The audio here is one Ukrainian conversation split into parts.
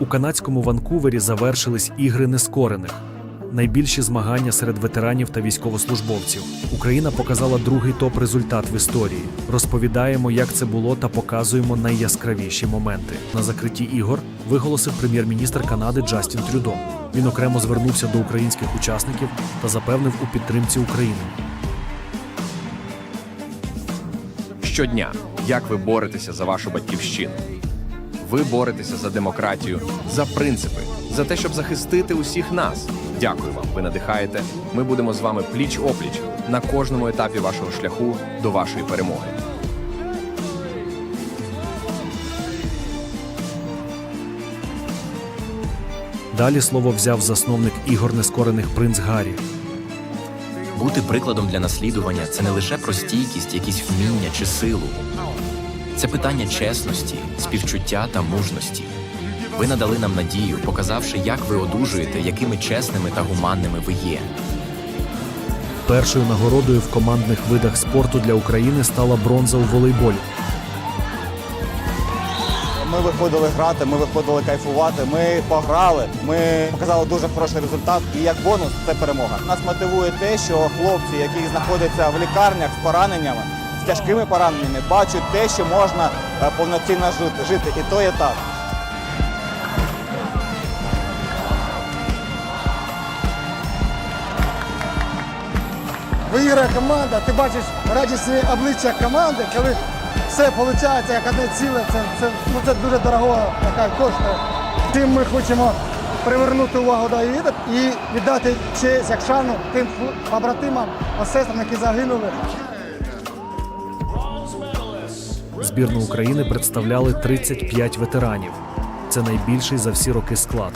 У канадському Ванкувері завершились ігри нескорених. Найбільші змагання серед ветеранів та військовослужбовців. Україна показала другий топ-результат в історії. Розповідаємо, як це було, та показуємо найяскравіші моменти. На закритті ігор виголосив прем'єр-міністр Канади Джастін Трюдо. Він окремо звернувся до українських учасників та запевнив у підтримці України. Щодня, як ви боретеся за вашу батьківщину. Ви боретеся за демократію, за принципи, за те, щоб захистити усіх нас. Дякую вам. Ви надихаєте. Ми будемо з вами пліч опліч на кожному етапі вашого шляху до вашої перемоги. Далі слово взяв засновник ігор нескорених принц Гаррі. Бути прикладом для наслідування це не лише про стійкість, якісь вміння чи силу. Це питання чесності, співчуття та мужності. Ви надали нам надію, показавши, як ви одужуєте, якими чесними та гуманними ви є. Першою нагородою в командних видах спорту для України стала бронза у волейболі. Ми виходили грати, ми виходили кайфувати, ми пограли, ми показали дуже хороший результат. І як бонус це перемога. Нас мотивує те, що хлопці, які знаходяться в лікарнях з пораненнями, з тяжкими пораненнями, бачать те, що можна е, повноцінно жити. жити. І то є так. Виграє команда, ти бачиш радісні обличчя команди, коли все виходить як одне ціле, це, це, ну, це дуже дорого така коштує. Тим ми хочемо привернути увагу до ІД і віддати честь як шану тим побратимам, сестрам, які загинули. Збірну України представляли 35 ветеранів. Це найбільший за всі роки склад.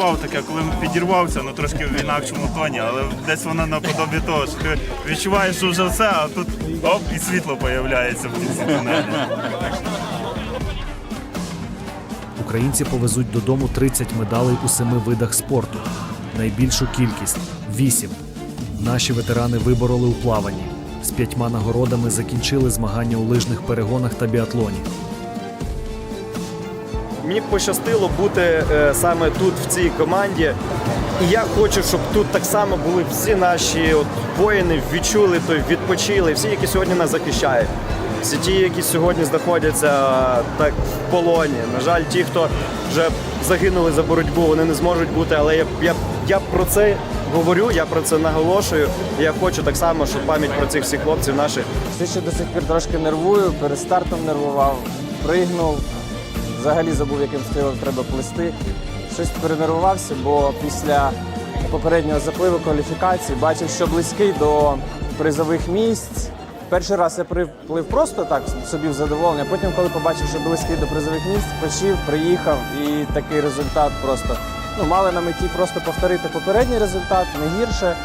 Переживав таке, коли підірвався, ну трошки в інакшому тоні, але десь воно наподобі того, що ти відчуваєш, що вже все, а тут оп, і світло появляється в кінці тунелі. Українці повезуть додому 30 медалей у семи видах спорту. Найбільшу кількість вісім. Наші ветерани вибороли у плаванні. З п'ятьма нагородами закінчили змагання у лижних перегонах та біатлоні. Мені пощастило бути е, саме тут, в цій команді. І я хочу, щоб тут так само були всі наші от, воїни, відчули той, відпочили, всі, які сьогодні нас захищають. Всі ті, які сьогодні знаходяться е, так в полоні. На жаль, ті, хто вже загинули за боротьбу, вони не зможуть бути. Але я, я, я про це говорю, я про це наголошую. Я хочу так само, щоб пам'ять про цих всіх хлопців наших Все ще до сих пір трошки нервую, перед стартом нервував, пригнув, взагалі забув, яким стилем треба плисти. Щось перенервувався, бо після попереднього запливу кваліфікації бачив, що близький до призових місць. Перший раз я приплив просто так собі в задоволення. Потім, коли побачив, що близький до призових місць, почив, приїхав і такий результат просто ну, мали на меті просто повторити попередній результат, не гірше.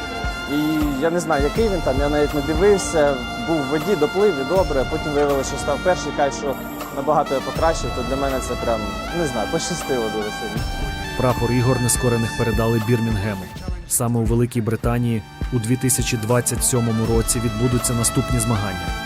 І я не знаю, який він там, я навіть не дивився, був в воді, доплив і добре, потім виявилося, що став перший, каже, що набагато я покращив, то для мене це прям не знаю, пощастило дуже сильно. Прапор ігор нескорених передали Бірмінгему. Саме у Великій Британії у 2027 році відбудуться наступні змагання.